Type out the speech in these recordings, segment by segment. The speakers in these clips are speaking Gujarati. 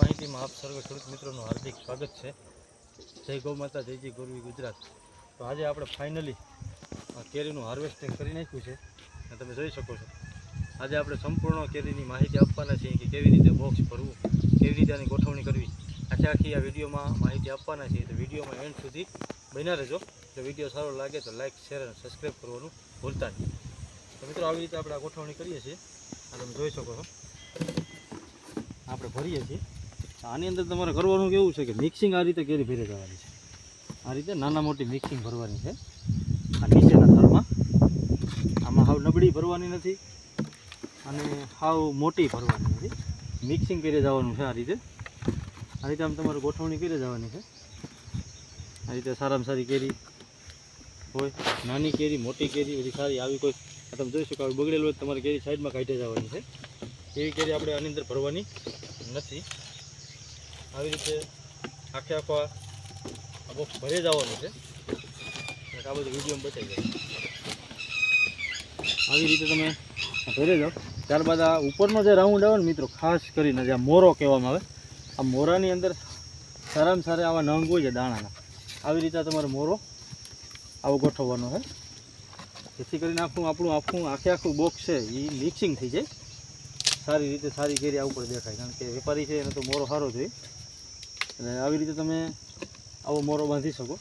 માહિતીમાં આપ સર્વે ખેડૂત મિત્રોનું હાર્દિક સ્વાગત છે. જય ગૌ માતા જયજી જય ગોરવી ગુજરાત. તો આજે આપણે ફાઇનલી કેરીનું હાર્વેસ્ટિંગ કરી નાખ્યું છે. અને તમે જોઈ શકો છો. આજે આપણે સંપૂર્ણ કેરીની માહિતી આપવાના છીએ કે કેવી રીતે બોક્સ ભરવું, કેવી રીતે આની ગોઠવણી કરવી. આખી આખી આ વિડીયોમાં માહિતી આપવાના છીએ. તો વિડીયોમાં એન્ડ સુધી બન્યા રહેજો. જો વીડિયો સારો લાગે તો લાઇક શેર અને સબસ્ક્રાઈબ કરવાનું ભૂલતા નહીં. તો મિત્રો, આવી રીતે આપણે આ ગોઠવણી કરીએ છીએ. આ તમે જોઈ શકો છો. આપણે ભરીએ છીએ. આની અંદર તમારે કરવાનું કેવું છે કે મિક્સિંગ આ રીતે કેરી ભેરે જવાની છે? આ રીતે નાના મોટી મિક્સિંગ ભરવાની છે. આ નીચેના થરમાં. આમાં હાવ નબળી ભરવાની નથી અને હાવ મોટી ભરવાની નથી. મિક્સિંગ કરી જવાનું છે આ રીતે. આ રીતે આમ તમારે ગોઠવણી કરી જવાની છે. આ રીતે સારામાં સારી કેરી હોય, નાની કેરી, મોટી કેરી, બધી સારી આવી કોઈ તમે જોઈ શકો બગડેલું હોય તમારે કેરી સાઈડમાં કાઢી જવાની છે. એવી કેરી આપણે આની અંદર ભરવાની નથી. આવી રીતે આખે આખો આ બોક્સ ભરી જવાનું છે. આ બધું વિડીયોમાં બતાવી જાય આવી રીતે તમે ભરી જાઓ ત્યારબાદ આ ઉપરનો જે રાઉન્ડ આવે ને મિત્રો, ખાસ કરીને જે મોરો કહેવામાં આવે, આ મોરાની અંદર સારામાં સારા આવા નંગ હોય છે દાણાના. આવી રીતે તમારે મોરો આવો ગોઠવવાનો છે. જેથી કરીને આખું આપણું આખું આખે આખું બોક્સ છે એ મિક્સિંગ થઈ જાય. સારી રીતે સારી કેરી આ ઉપર દેખાય. કારણ કે વેપારી છે, એને તો મોરો સારો જોઈએ. એટલે આવી રીતે તમે આવો મોરો બાંધી શકો.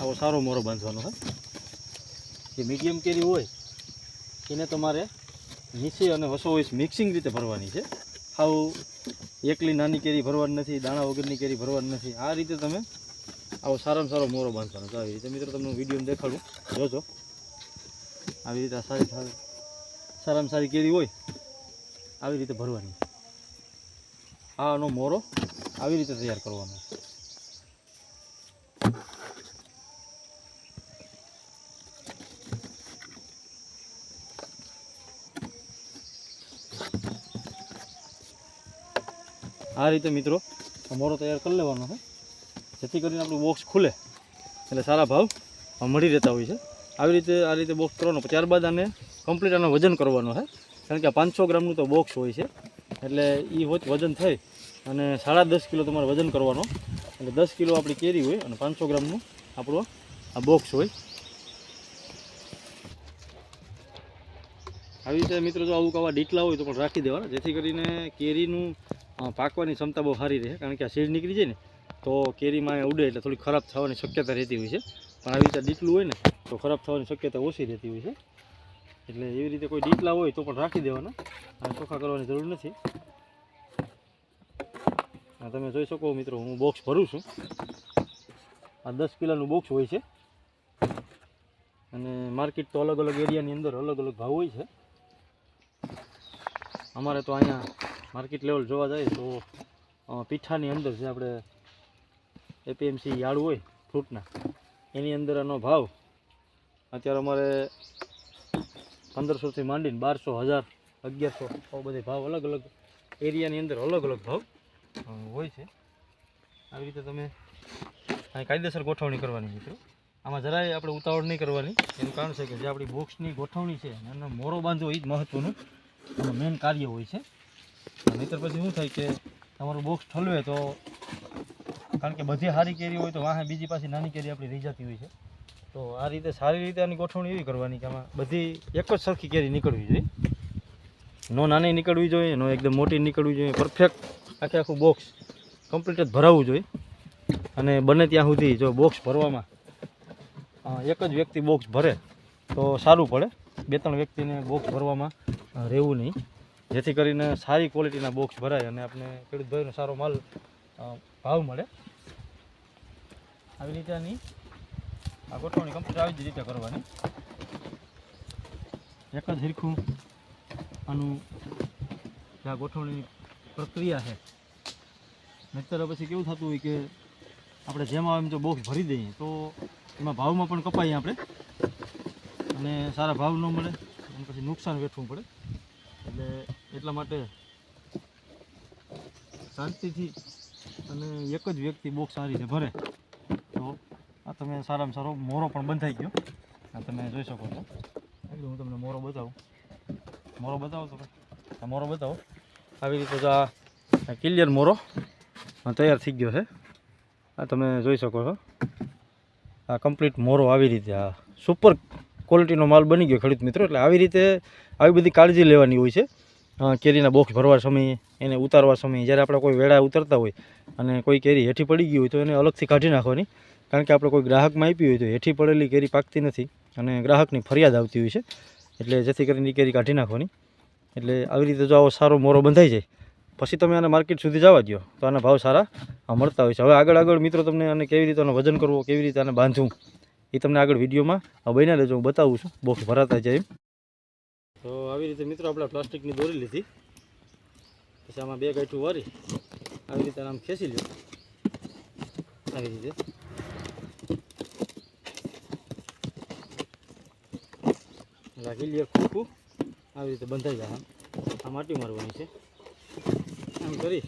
આવો સારો મોરો બાંધવાનો છે જે મીડિયમ કેરી હોય, એને તમારે નીચે અને વસોવીસ મિક્સિંગ રીતે ભરવાની છે. આવું એકલી નાની કેરી ભરવાની નથી, દાણા વગરની કેરી ભરવાની નથી. આ રીતે તમે આવો સારામાં સારો મોરો બાંધવાનો છે. આવી રીતે મિત્રો, તમને વીડિયો દેખાડું. જોજો. આવી રીતે સારી સારી સારામાં સારી કેરી હોય, આવી રીતે ભરવાની. આનો મોરો આવી રીતે તૈયાર કરવાનો. આ રીતે મિત્રો અમારો તૈયાર કરી લેવાનો છે. જેથી કરીને આપણું બોક્સ ખુલે. એટલે સારા ભાવ મળી રહેતા હોય છે. આવી રીતે આ રીતે બોક્સ કરવાનો. ત્યારબાદ આને કમ્પ્લીટ આનું વજન કરવાનો છે. કારણ કે પાંચસો ગ્રામનું તો બોક્સ હોય છે. એટલે એ વજન થઈ અને સાડા દસ કિલો તમારે વજન કરવાનો. એટલે દસ કિલો આપણી કેરી હોય અને પાંચસો ગ્રામનું આપણો આ બોક્સ હોય. આવી રીતે મિત્રો જો આવું આવા ડીટલા હોય તો પણ રાખી દેવાના. જેથી કરીને કેરીનું પાકવાની ક્ષમતા બહુ સારી રહે. કારણ કે આ સીડ નીકળી જાય ને, તો કેરીમાં ઉડે એટલે થોડી ખરાબ થવાની શક્યતા રહેતી હોય છે. પણ આવી રીતે ડીટલું હોય ને, તો ખરાબ થવાની શક્યતા ઓછી રહેતી હોય છે. એટલે એવી રીતે કોઈ ડીટલા હોય તો પણ રાખી દેવાના. અને ચોખ્ખા કરવાની જરૂર નથી. તમે જોઈ શકો મિત્રો, હું બોક્સ ભરું છું. આ દસ કિલોનું બોક્સ હોય છે. અને માર્કેટ તો અલગ અલગ એરિયાની અંદર અલગ અલગ ભાવ હોય છે. અમારે તો અહીંયા માર્કેટ લેવલ જોવા જઈએ તો પીઠાની અંદર જે આપણે એપીએમસી યાર્ડ હોય ફ્રૂટના એની અંદર આનો ભાવ અત્યારે અમારે પંદરસોથી માંડીને બારસો, હજાર, અગિયારસો બધે ભાવ અલગ અલગ એરિયાની અંદર અલગ અલગ ભાવ હોય છે. આવી રીતે તમે અહીં કાયદેસર ગોઠવણી કરવાની મિત્રો. આમાં જરાય આપણે ઉતાવળ નહીં કરવાની. એનું કારણ છે કે જે આપણી બોક્સની ગોઠવણી છે એનો મોરો બાંધવો એ જ મહત્ત્વનું મેઇન કાર્ય હોય છે. નહીતર પછી શું થાય કે તમારું બોક્સ ઠલવે તો કારણ કે બધી સારી કેરી હોય તો વાહે બીજી પાછી નાની કેરી આપણી રહી જતી હોય છે. તો આ રીતે સારી રીતે આની ગોઠવણી એવી કરવાની કે આમાં બધી એક જ સરખી કેરી નીકળવી જોઈએ. નો નાની નીકળવી જોઈએ, નો એકદમ મોટી નીકળવી જોઈએ. પરફેક્ટ આખે આખું બોક્સ કમ્પ્લીટ જ ભરાવવું જોઈએ. અને બને ત્યાં સુધી જો બોક્સ ભરવામાં એક જ વ્યક્તિ બોક્સ ભરે તો સારું પડે. બે ત્રણ વ્યક્તિને બોક્સ ભરવામાં રહેવું નહીં. જેથી કરીને સારી ક્વોલિટીના બોક્સ ભરાય અને આપણે ખેડૂત ભાઈનો સારો માલ ભાવ મળે. આવી રીતે આની આ ગોઠવણી કમ્પ્લીટ આવી જ રીતે કરવાની. એક જ હિરખું આનું જે આ ગોઠવણીની પ્રક્રિયા છે. નહીતર પછી કેવું થતું હોય કે આપણે જેમ આવે એમ જો બોક્સ ભરી દઈએ. તો એમાં ભાવમાં પણ કપાઈએ આપણે. અને સારા ભાવ ન મળે અને પછી નુકસાન વેઠવું પડે. એટલે એટલા માટે શાંતિથી અને એક જ વ્યક્તિ બોક્સ સારી રીતે ભરે. તો આ તમે સારામાં સારો મોરો પણ બંધાઈ ગયો. આ તમે જોઈ શકો છો. એટલે હું તમને મોરો બતાવું. મોરો બતાવો તો મોરો બતાવો. આવી રીતે આ આ ક્લિયર મોરો તૈયાર થઈ ગયો છે. આ તમે જોઈ શકો છો. આ કમ્પ્લીટ મોરો આવી રીતે આ સુપર ક્વોલિટીનો માલ બની ગયો ખેડૂત મિત્રો. એટલે આવી રીતે આવી બધી કાળજી લેવાની હોય છે. કેરીના બોક્સ ભરવા સમયે, એને ઉતારવા સમયે, જ્યારે આપણે કોઈ વેળા ઉતરતા હોય અને કોઈ કેરી હેઠી પડી ગઈ હોય તો એને અલગથી કાઢી નાખવાની. કારણ કે આપણે કોઈ ગ્રાહકમાં આપી હોય તો હેઠી પડેલી કેરી પાકતી નથી અને ગ્રાહકની ફરિયાદ આવતી હોય છે. એટલે જેથી કરીને કેરી કાઢી નાખવાની. એટલે આવી રીતે જો આવો સારો મોરો બંધાઈ જાય, પછી તમે આને માર્કેટ સુધી જવા દો તો આના ભાવ સારા મળતા હોય છે. હવે આગળ આગળ મિત્રો તમને આને કેવી રીતે આનું વજન કરવું, કેવી રીતે આને બાંધવું, એ તમને આગળ વિડીયોમાં બન્યા લેજો હું બતાવું છું. બહુ ભરાતા જાય એમ. તો આવી રીતે મિત્રો આપણે પ્લાસ્ટિકની દોરી લીધી. પછી આમાં બે ગાંઠું વારી આવી રીતે આમ ખેંચી લ્યો. આવી રીતે. રાખી લ્યો. ખોખું આવી રીતે બંધાઈ જાય આ માટી મારવાની છે. એમ કરી.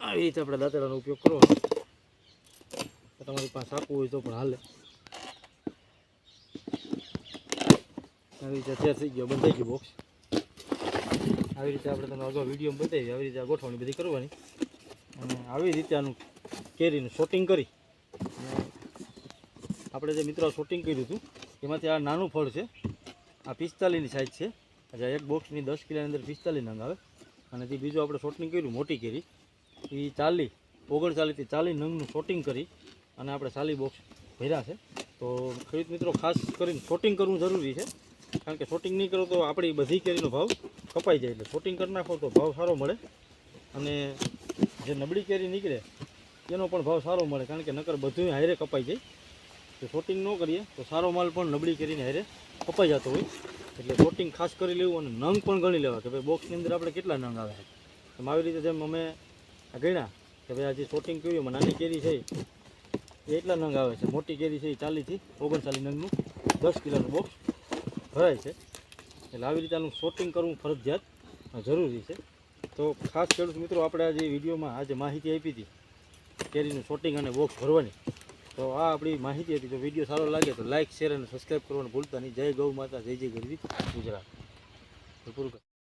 આવી રીતે આપણે દાંતડાનો ઉપયોગ કરવાનો તમારી પાસે આપવું હોય તો પણ હાલે. આવી રીતે તૈયાર થઈ ગયો, બંધાઈ ગયો બોક્સ આવી રીતે આપણે તમને અગાઉ વીડિયો બતાવી. આવી રીતે ગોઠવણી બધી કરવાની. અને આવી રીતે આનું કેરીનું શોટિંગ કરી. આપણે જે મિત્રો શૂટિંગ કર્યું હતું, એમાંથી આ નાનું ફળ છે. આ પિસ્તાલીસની સાઇઝ છે. અચ્છા એક બોક્સની દસ કિલોની અંદર પિસ્તાલીસ નંગ આવે. અને તે બીજું આપણે શોટિંગ કર્યું, મોટી કેરી એ ચાલી ઓગણચાલીસથી ચાલીસ નંગનું શોટિંગ કરી અને આપણે ચાલી બોક્સ ભર્યા છે. તો ખેડૂત મિત્રો, ખાસ કરીને શોટિંગ કરવું જરૂરી છે. કારણ કે શોટિંગ નહીં કરો તો આપણી બધી કેરીનો ભાવ કપાઈ જાય. એટલે શોટિંગ કરી નાખો તો ભાવ સારો મળે. અને જે નબળી કેરી નીકળે એનો પણ ભાવ સારો મળે, કારણ કે નકર બધું હારે કપાઈ જાય. તો શોટિંગ ન કરીએ, તો સારો માલ પણ નબળી કરીને હારે કપાઈ જતો હોય. એટલે શોટિંગ ખાસ કરી લેવું અને નંગ પણ ગણી લેવા, કે ભાઈ બોક્સની અંદર આપણે કેટલા નંગ આવે એમ આવી રીતે જેમ અમે ગણ્યા, કે ભાઈ આ જે શોટિંગ કર્યું, એમાં નાની કેરી છે, એ એટલા નંગ આવે છે. મોટી કેરી છે એ ચાલીસથી ઓગણચાલીસ નંગનું, દસ કિલોનું બોક્સ ભરાય છે. એટલે આવી રીતે આનું શોટિંગ કરવું ફરજિયાત જરૂરી છે. તો ખાસ ખેડૂત મિત્રો, આપણે આજે વિડીયોમાં આજે માહિતી આપી હતી. કેરીનું શોટિંગ અને બોક્સ ભરવાની. તો આ આપણી માહિતી હતી. જો વીડિયો સારો લાગે તો લાઇક શેર અને સબસ્ક્રાઈબ કરવાનું ભૂલતા નહીં. જય ગૌ માતા, જય જય ગરવી ગુજરાત. પૂરું.